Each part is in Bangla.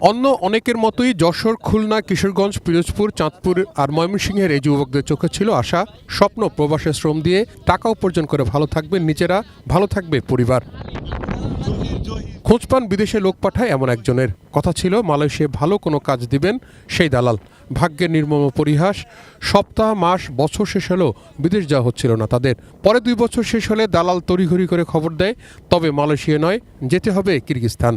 অন্য অনেকের মতোই যশোর, খুলনা, কিশোরগঞ্জ, পিরোজপুর, চাঁদপুর আর ময়মনসিংহের এই যুবকদের চোখে ছিল আশা, স্বপ্ন প্রবাসে শ্রম দিয়ে টাকা উপার্জন করে ভালো থাকবে নিজেরা, ভালো থাকবে পরিবার। খোঁজ পান বিদেশে লোক পাঠায় এমন একজনের। কথা ছিল মালয়েশিয়ায় ভালো কোনো কাজ দিবেন সেই দালাল। ভাগ্যের নির্মম পরিহাস, সপ্তাহ, মাস, বছর শেষ হলেও বিদেশ যাওয়া হচ্ছিল না তাদের। পরে দুই বছর শেষ হলে দালাল তড়িঘড়ি করে খবর দেয়, তবে মালয়েশিয়া নয়, যেতে হবে কিরগিস্তান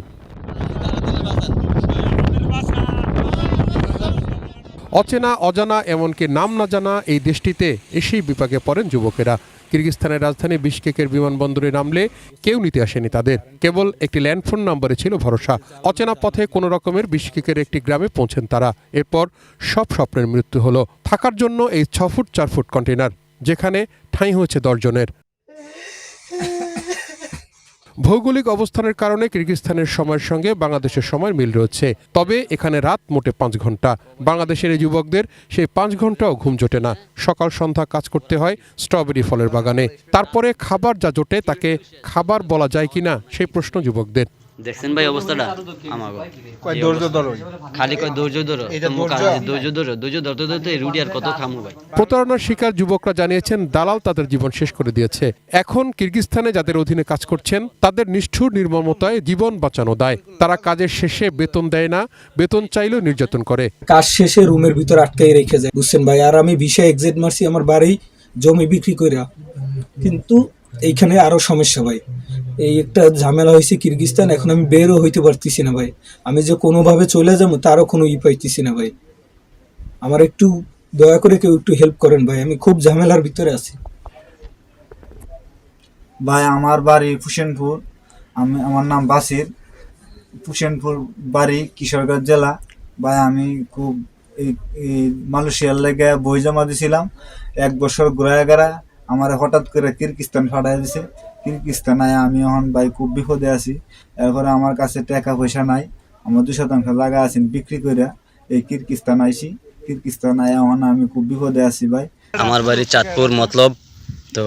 অচেনা, অজানা, এমনকি নাম না জানা এই দেশটিতে এসেই বিপাকে পড়েন যুবকেরা। কিরগিস্তানের রাজধানী বিশকেকের বিমানবন্দরে নামলে কেউ নিতে আসেনি তাদের। কেবল একটি ল্যান্ডফোন নম্বরে ছিল ভরসা। অচেনা পথে কোনো রকমের বিশকেকের একটি গ্রামে পৌঁছেন তারা। এরপর সব স্বপ্নের মৃত্যু হলো। থাকার জন্য এই ছ ফুট, চার ফুট কন্টেনার যেখানে ঠাঁই হয়েছে দশজনের। ভৌগোলিক অবস্থানের কারণে কিরগিস্তানের সময়ের সঙ্গে বাংলাদেশের সময় মিল রয়েছে। তবে এখানে রাত মোটে পাঁচ ঘণ্টা। বাংলাদেশের এই যুবকদের সেই পাঁচ ঘন্টাও ঘুম জোটে না। সকাল সন্ধ্যা কাজ করতে হয় স্ট্রবেরি ফলের বাগানে। তারপরে খাবার যা জোটে তাকে খাবার বলা যায় কিনা সেই প্রশ্ন যুবকদের। দেখছেন ভাই অবস্থাটা? আমার কয় ধৈর্য ধরো খালি কয় ধৈর্য ধরো? ধৈর্য? ধরো ধৈর্য ধরতে ধরতে রুটি আর কত খামু ভাই। প্রতারণার শিকার যুবকরা জানিয়েছেন দালাল তাদের জীবন শেষ করে দিয়েছে। এখন কিরগিস্তানে যাদের অধীনে কাজ করছেন তাদের নিষ্ঠুর নির্মমতায় জীবন বাঁচানো দায়। তারা কাজের শেষে বেতন দেয় না বেতন চাইলেও নির্যাতন করে। কাজ শেষে রুমের ভিতর আটকাই রেখে যায় বুঝছেন ভাই? আর আমি ভিসা এক্সিট মারছি আমার বাড়ি জমি বিক্রি কইরা। কিন্তু এইখানে আরও সমস্যা ভাই। এই একটা ঝামেলা হয়েছে কিরগিস্তান, এখন আমি বেরও হইতে পারতেছি না ভাই। আমি যে কোনোভাবে চলে যাব তারও কোনো ই পাইতেছি না ভাই। আমার একটু দয়া করে কেউ একটু হেল্প করেন ভাই, আমি খুব ঝামেলার ভিতরে আছি। ভাই, আমার বাড়ি ফুসেনপুর। আমি, আমার নাম বাসির। ফুসেনপুর বাড়ি কিশোরগঞ্জ জেলা। ভাই, আমি খুব এই মালয়েশিয়ার লেগে বই জমা দিয়েছিলাম এক বছর ঘুরায় গেরা আমার হঠাৎ করে কিরগিস্তান ফাটাই দিছে। কিরগিস্তানায় আমি এখন ভাই খুব বিপদে আছি। এরপরে আমার কাছে টাকা পয়সা নাই, আমার দুই শতাংশ লাগা আছেন, বিক্রি করে এই কিরগিস্তান আইছি কিরগিস্তান আয় এখন আমি খুব বিপদে আছি ভাই। আমার বাড়ি চাঁদপুর, মতলব। তো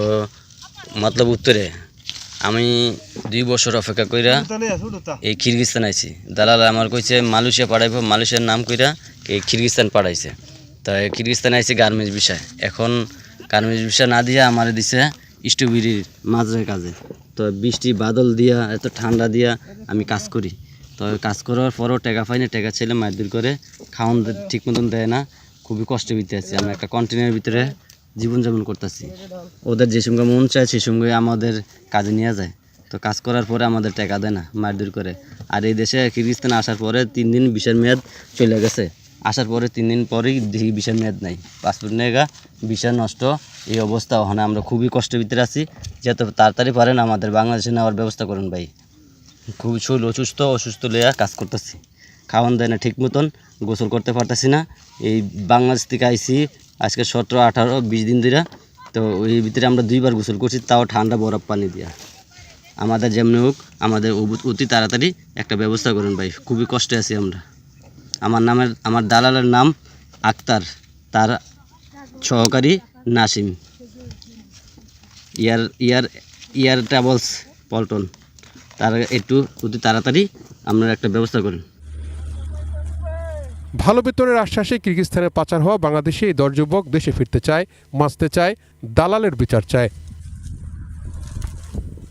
মতলব উত্তরে। আমি দুই বছর অপেক্ষা কইরা এই কিরগিস্তান আইছি। দালাল আমার কইছে, মালয়েশিয়া পাঠাইব, মালয়েশিয়ার নাম কইরা এই কিরগিস্তান পাঠাইছে। তো এই কিরগিস্তান আইছি গার্মেন্টস বিষয়। এখন গার্মেন্টস বিষয় না দিয়ে আমার দিছে স্ট্রবেরির মাঝের কাজে। তো বৃষ্টি, বাদল দিয়া, এত ঠান্ডা দিয়া আমি কাজ করি। তো কাজ করার পরও টাকা পাই না, টাকা ছেলে মারধর করে খাওয়ান ঠিক মতন দেয় না। খুবই কষ্ট ভিতরে আছি। আমরা একটা কন্টেনারের ভিতরে জীবনযাপন করতেছি। ওদের যে সঙ্গে মন চায় সেই সঙ্গে আমাদের কাজে নিয়ে যায়। তো কাজ করার পরে আমাদের টাকা দেয় না মারধর করে। আর এই দেশে কিরগিস্তানে আসার পরে তিন দিন বিশের মেয়াদ চলে গেছে। আসার পরে তিন দিন পরেই দেখি বিশের মেয়াদ নাই। পাসপোর্ট নেগা বিশা নষ্ট। এই অবস্থা ওখানে। আমরা খুবই কষ্টের ভিতরে আছি। যত তাড়াতাড়ি পারেন আমাদের বাংলাদেশে নেওয়ার ব্যবস্থা করুন ভাই। খুব শরীর অসুস্থ অসুস্থ লইয়া কাজ করতেছি। খাওয়ান দেয় না ঠিক মতন, গোসল করতে পারতেছি না। এই বাংলাদেশ থেকে আইসি আজকে সতেরো, আঠারো, বিশ দিন ধরে তো ওই ভিতরে আমরা দুইবার গোসল করছি, তাও ঠান্ডা বরফ পানি দিয়া। আমাদের যেমনি হোক, আমাদের অতি তাড়াতাড়ি একটা ব্যবস্থা করুন ভাই। খুবই কষ্টে আছি আমরা। আমার নামের, আমার দালালের নাম আক্তার, তার সহকারী নাসিম। ইয়ার ইয়ার ইয়ার ট্রাভেলস পল্টন। তার একটু অতি তাড়াতাড়ি আপনারা একটা ব্যবস্থা করুন ভালো বেতনের আশ্বাসে কিরগিস্তানে পাচার হওয়া বাংলাদেশে এই দশ যুবক দেশে ফিরতে চায় বাঁচতে চায়, দালালের বিচার চায়।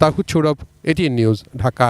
Tahud Saurav, ATN news, Dhaka.